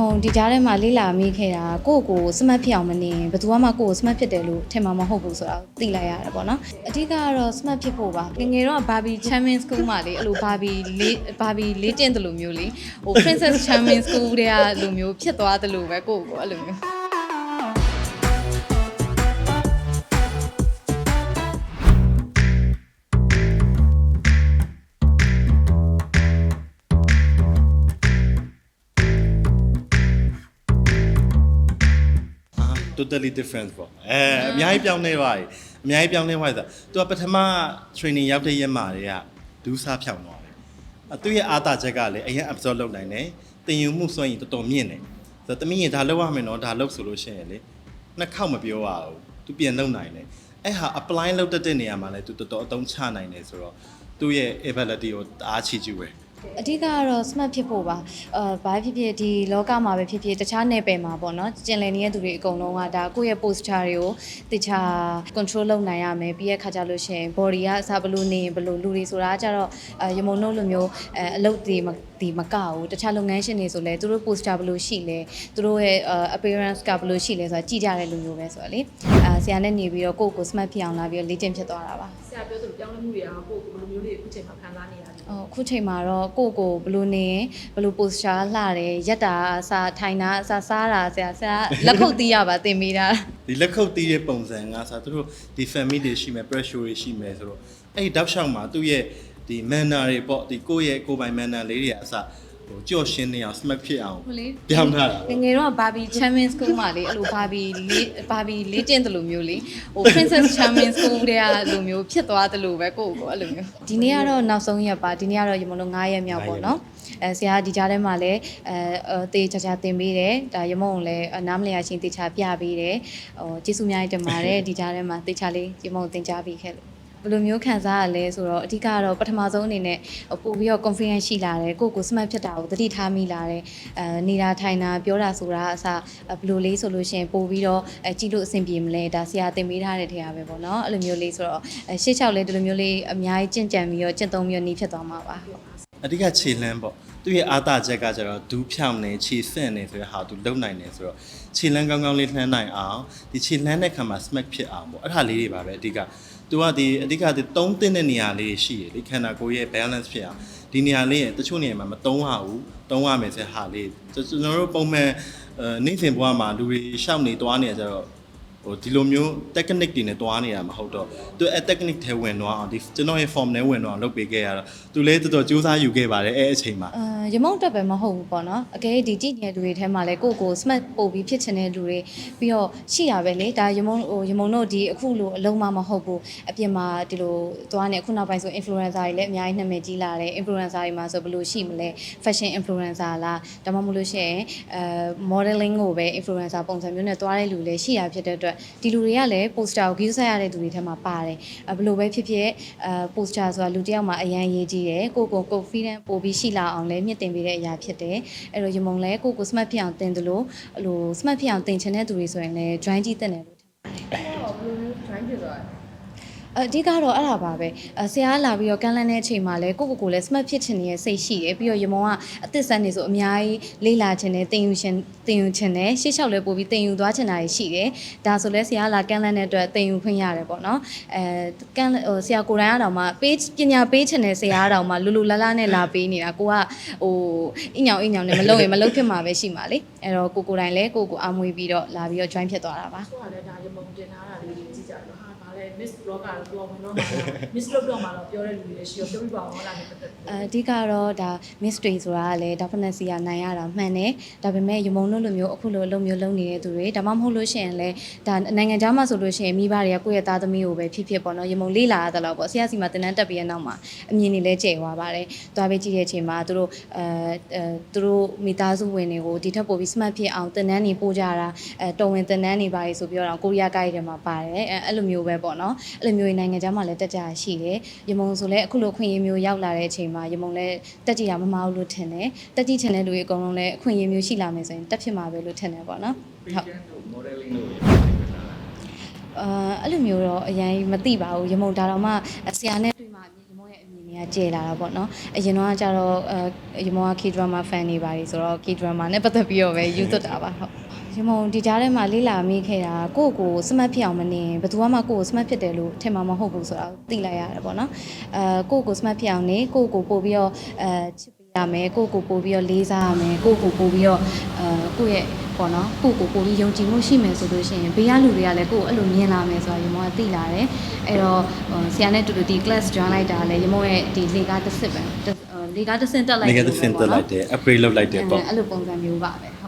မုံဒီကြားထဲမှာလေးလာမိခဲ့တာကိုယ့်ကိုယ်စမတ်ဖြစ်အောင်မနေရင်ဘယ်သူမှကိုယ့်ကိုစမတ်ဖြစ်တယ်လို့ထင်မှာမဟုတ်ဘူးဆိုတာကိုသိလိုက်ရတယ်ပေါ့နော်အဓိကကတော့စမတ်ဖြစ်ဖို့ပါငယ်ငယ်တော့ဘာဘီ Champion School မှာလေအဲ့လိုဘာဘီလေးဘာဘီလေးတင်တယ်လို့မျိုးလေဟို Princess Champion School တွေကလိုမျိုးဖြစ်သွားတယ်လို့ပဲကိုယ့်ကိုယ်အဲ့လိုမျိုး totally different ပေါ့အဲအများကြီးပြောင်းနေသွားပြီအများကြီးပြောင်းနေသွားပြီဆိုသူကပထမ training ရောက်တဲ့ရက်မှာတွေကဒူးစားဖြောင်းသွားတယ်အသူရဲ့အားတာချက်ကလည်းအရင် absorb လုပ်နိုင်တယ်တင်ယူမှုစွမ်းရည်တော်တော်မြင့်တယ်ဆိုတော့တမီးရင်ဒါလောက်ရမယ်နော်ဒါလောက်ဆိုလို့ရှိရင်လေနှစ်ခေါက်မပြောရဘူးသူပြန်လုပ်နိုင်တယ်အဲ့ဟာ apply လုပ်တတ်တဲ့နေရာမှာလည်းသူတော်တော်အသုံးချနိုင်တယ်ဆိုတော့သူ့ရဲ့ ability ကိုတအားချီးကျူးပဲ အဓိကကတော့ smart ဖြစ်ဖို့ပါအာဘာဖြစ်ဖြစ်ဒီလောကမှာပဲဖြစ်ဖြစ်တခြားနယ်ပယ်မှာပေါ့နော်ကျင်လည်နေတဲ့သူတွေအကုန်လုံးကဒါကိုယ့်ရဲ့ posture တွေကိုတခြား control လုပ်နိုင်ရမယ်ပြီးရဲ့ခါကြလို့ရှိရင် body ကအစားဘလို့နေရင်ဘလို့လူတွေဆိုတာကကြတော့အဲရမုံနှုတ်လိုမျိုးအဲအလုပ်တွေမဒီမကဘူးတခြားလုပ်ငန်းရှင်တွေဆိုလဲသူတို့ posture ဘလို့ရှိလဲသူတို့ရဲ့ appearance ကဘလို့ရှိလဲဆိုတာကြည့်ကြတဲ့လူမျိုးပဲဆိုတော့လေအဲဆရာနဲ့နေပြီးတော့ကိုယ့်ကို smart ဖြစ်အောင်လာပြီးတော့လေ့ကျင့်ဖြစ်သွားတာပါဆရာပြောသလိုပြောင်းလဲမှုတွေကကိုယ့်ကိုယ်ဘယ်လိုမျိုးတွေအခုချိန်မှာခံစားနေရလဲဟို အခုချိန်မှာတော့ကိုယ့်ကိုယ်ဘယ်လိုနေရင်ဘယ်လို posture လှတယ်ရက်တာအစားထိုင်တာအစားစားတာဆရာဆရာလက်ခုပ်တီးရပါသင်မိတာဒီလက်ခုပ်တီးတဲ့ပုံစံကစားသူတို့ဒီ family တွေရှိမယ် pressure တွေရှိမယ်ဆိုတော့အဲ့ဒီတောက်လျှောက်မှာသူ့ရဲ့ဒီ manner တွေပေါ့ဒီကိုယ့်ရဲ့ကိုယ်ပိုင် manner လေးတွေကအစ ဟိုကြော့ရှင်းနေအောင် smart ဖြစ်အောင်ဟိုလေပြောင်းထားတာငယ်ငယ်တော့ဘာဘီ Champion School မှာလေအဲ့လိုဘာဘီလေးဘာဘီလေးတင်တယ်လို့မျိုးလေဟို Princess Champion School တွေကလိုမျိုးဖြစ်သွားတယ်လို့ပဲကိုယ့်ကိုယ်အဲ့လိုမျိုးဒီနေ့ကတော့နောက်ဆုံးရက်ပါဒီနေ့ကတော့ရေမလို့9ရက်မြောက်ပေါ့နော်အဲဆရာဒီကြားထဲမှာလည်းအဲအဲတေးချာချာတင်ပေးတယ်ဒါရမုံကိုလည်းနားမလည်ရချင်းတေချာပြပေးတယ်ဟိုကျေးဇူးအများကြီးတင်ပါတယ်ဒီကြားထဲမှာတေချာလေးရမုံကိုတင် जा ပေးခဲ့လို့ ဘယ်လိုမျိုးခံစားရလဲဆိုတော့အဓိကကတော့ပထမဆုံးအနေနဲ့ပို့ပြီးတော့ confidence ရှိလာတယ်ကိုယ့်ကို smart ဖြစ်တာကိုသတိထားမိလာတယ်အဲနေတာထိုင်တာပြောတာဆိုတာအစဘယ်လိုလေးဆိုလို့ရှိရင်ပို့ပြီးတော့အဲကြည့်လို့အဆင်ပြေမလဲဒါဆရာသင်ပေးထားတဲ့တရားပဲပေါ့နော်အဲ့လိုမျိုးလေးဆိုတော့အဲရှေ့လျှောက်လဲဒီလိုမျိုးလေးအများကြီးကြင့်ကြံပြီးတော့ကျင့်သုံးပြီးတော့နေဖြစ်သွားမှာပါဟုတ် အဓိကခြေလှမ်းပေါ့သူ့ရဲ့အားတာချက်ကကျတော့ဒူးဖြောင်းနေခြေဆင့်နေဆိုတဲ့ဟာသူလုံနိုင်နေဆိုတော့ခြေလှမ်းကောင်းကောင်းလေးလှမ်းနိုင်အောင်ဒီခြေလှမ်းတဲ့ခါမှာ smack ဖြစ်အောင်ပေါ့အဲ့ဒါလေးတွေပါပဲအဓိကသူကဒီအဓိကဒီသုံးသင့်တဲ့နေရာလေးတွေရှိရလေခန္ဓာကိုယ်ရဲ့ balance ဖြစ်အောင်ဒီနေရာလေးရဲ့တချို့နေရာမှာမသုံးရဘူးသုံးရမယ်ဆိုတဲ့ဟာလေးကျွန်တော်တို့ပုံမှန်အဲနေ့စဉ်ဘဝမှာလူတွေရှောက်နေသွားနေကြတော့ ဟိုဒီလိုမျိုး technique တွေနဲ့တွားနေတာမဟုတ်တော့သူအဲ technique ထဲဝင်တော့အောင်ဒီကျွန်တော်ရဲ့ form နဲ့ဝင်တော့အောင်လုပ်ပေးခဲ့ရတော့သူလည်းတော်တော်စူးစမ်းယူခဲ့ပါတယ်အဲအချိန်မှာအာရမုံတက်ပဲမဟုတ်ဘူးပေါ့နော်အကယ်ဒီကြည့်နေတဲ့လူတွေထဲမှာလဲကိုယ့်ကို smart ပို့ပြီးဖြစ်ချင်တဲ့လူတွေပြီးတော့ရှိရပဲလေဒါရမုံဟိုရမုံတို့ဒီအခုလိုအလုံးမမဟုတ်ဘူးအပြင်မှာဒီလိုသွားနေအခုနောက်ပိုင်းဆို influencer တွေလည်းအများကြီးနာမည်ကြီးလာတယ် influencer တွေမှာဆိုဘယ်လိုရှိမလဲ fashion influencer လားဒါမှမဟုတ်လို့ရှိရင်အဲ modeling ကိုပဲ influencer ပုံစံမျိုးနဲ့သွားတဲ့လူလည်းရှိရဖြစ်တဲ့အတွက်ဒီလူတွေကလည်း poster ကို view ဆက်ရတဲ့သူတွေထဲမှာပါတယ်အဲဘယ်လိုပဲဖြစ်ဖြစ်အဲ poster ဆိုတာလူတစ်ယောက်မှာအရန်ရေးကြီးတယ်ကိုယ့်ကို confident ပို့ပြီးရှိလာအောင်လည်းမြင့်တင်ပေးတဲ့အရာဖြစ်တယ်အဲ့တော့ရမုံလည်းကိုယ့်ကို smart ဖြစ်အောင်တင်တယ်လို့အဲ့လို smart ဖြစ်အောင်တင်ချင်တဲ့သူတွေဆိုရင်လည်း join ကြည့်တဲ့တယ်လို့ တော့ဘယ်လိုမျိုး join ဖြစ်သွားလဲ အဓိကတော့အဲ့ဒါပါပဲအဆရာလာပြီးတော့ကန့်လန့်တဲ့အချိန်မှာလဲကိုယ့်ကိုယ်ကိုယ်လည်း smart ဖြစ်ချင်နေတဲ့စိတ်ရှိတယ်ပြီးတော့ရမုံကအသစ်ဆန်းနေဆိုအများကြီးလေးလာချင်တယ်တင်ယူရှင်တင်ယူချင်တယ်ရှေ့လျှောက်လဲပို့ပြီးတင်ယူသွားချင်တာရှိတယ်ဒါဆိုလဲဆရာလာကန့်လန့်တဲ့အတွက်တင်ယူခွင့်ရတယ်ပေါ့နော်အဲကန့်ဟိုဆရာကိုယ်တိုင်ကတော့မှပေးပညာပေးချင်တဲ့ဆရာကတော့မှလူလူလာလာနဲ့လာပေးနေတာကိုကဟိုအညောင်အညောင်နဲ့မလုပ်ရင်မလုပ်ဖြစ်မှာပဲရှိမှာလေအဲ့တော့ကိုကိုယ်တိုင်လဲကိုကိုအားမွေးပြီးတော့လာပြီးတော့ join ဖြစ်သွားတာပါဆိုတော့လည်းဒါရမုံတင်ထားတာလေးတွေကြည့်ကြတော့ဟာဗာလဲ miss blogger လို့ပြောဝင်တော့မှာ miss လို့ပြောမှာတော့ပြောတဲ့လူတွေလည်းရှိရောပြောပြပါအောင်လားနဲ့ပတ်သက်ပြီးအဓိကတော့ဒါ mystery ဆိုတာကလည်း definitely ကနိုင်ရတာမှန်တယ်ဒါပေမဲ့ရမုံတို့လိုမျိုးအခုလိုအလုပ်မျိုးလုပ်နေတဲ့သူတွေဒါမှမဟုတ်လို့ရှိရင်လည်းဒါနိုင်ငံခြားမှာဆိုလို့ရှိရင်မိဘတွေကကိုယ့်ရဲ့သားသမီးကိုပဲဖြစ်ဖြစ်ပေါ့နော်ရမုံလေးလာရတဲ့လောက်ပေါ့ဆရာစီမှာတင်တန်းတက်ပြီးတဲ့နောက်မှာအမြင်တွေလည်းကျဲသွားပါတယ်သွားပဲကြည့်တဲ့အချိန်မှာသူတို့အဲအဲသူတို့မိသားစုဝင်တွေကိုဒီထက်ပိုပြီး smart ဖြစ်အောင်တင်တန်းနေပို့ကြတာအဲတော်ဝင်တင်တန်းနေပါလေဆိုပြီးတော့ကိုရီးယားကိုက်တွေမှာပါတယ်အဲအဲ့လိုမျိုးပဲပေါ့နော်အဲ့လိုမျိုးနိုင်ငံခြားမှာလည်းတက်ကြရရှိတယ်ရမုံဆိုလည်းအခုလိုခွင့်ရမျိုးရောက်လာတဲ့အချိန်မှာရမုံလည်းတက်ကြရမမအောင်လို့ထင်တယ်တက်ကြည့်ချင်တဲ့လူတွေအကုန်လုံးလည်းအခွင့်အရေးမျိုးရှိလာမယ်ဆိုရင်တက်ဖြစ်မှာပဲလို့ထင်တယ်ပေါ့နော်ဟုတ် modeling လို့ရပါတယ်လားအာအဲ့လိုမျိုးတော့အရင်မသိပါဘူးရမုံဒါတော့မှဆရာနဲ့တွေ့မှရမုံရဲ့အမြင်နေရာကျေလာတာပေါ့နော်အရင်တော့ကကျတော့အဲရမောက K drama fan နေပါလေဆိုတော့ K drama နဲ့ပတ်သက်ပြီးတော့ပဲယူသွတ်တာပါဟုတ် ရမောဒီကြားထဲမှာလေးလာမိခဲ့တာကိုယ့်ကိုယ်စမတ်ဖြစ်အောင်မနေဘယ်သူမှကိုယ့်ကိုစမတ်ဖြစ်တယ်လို့ထင်မှာမဟုတ်ဘူးဆိုတာကိုသိလိုက်ရတယ်ပေါ့နော်အဲကိုယ့်ကိုယ်စမတ်ဖြစ်အောင်နေကိုယ့်ကိုယ်ပို့ပြီးတော့အဲချစ်ပေးရမယ်ကိုယ့်ကိုယ်ပို့ပြီးတော့လေးစားရမယ်ကိုယ့်ကိုယ်ပို့ပြီးတော့အဲကိုယ့်ရဲ့ပေါ့နော်ကိုယ့်ကိုယ်ပို့ပြီးယုံကြည်မှုရှိမယ်ဆိုလို့ရှိရင်ဘေးကလူတွေကလည်းကိုယ့်ကိုအဲ့လိုမြင်လာမယ်ဆိုတာရမောကသိလာတယ်အဲ့တော့ဆရာနဲ့တူတူဒီ class join လိုက်တာလည်းရမောရဲ့ဒီလေကားတစ်စစ်ပဲလေကားတစ်စင်တက်လိုက်နေကသစင်တက်လိုက်တယ် upgrade လုပ်လိုက်တယ်ပေါ့အဲ့လိုပုံစံမျိုးပါပဲ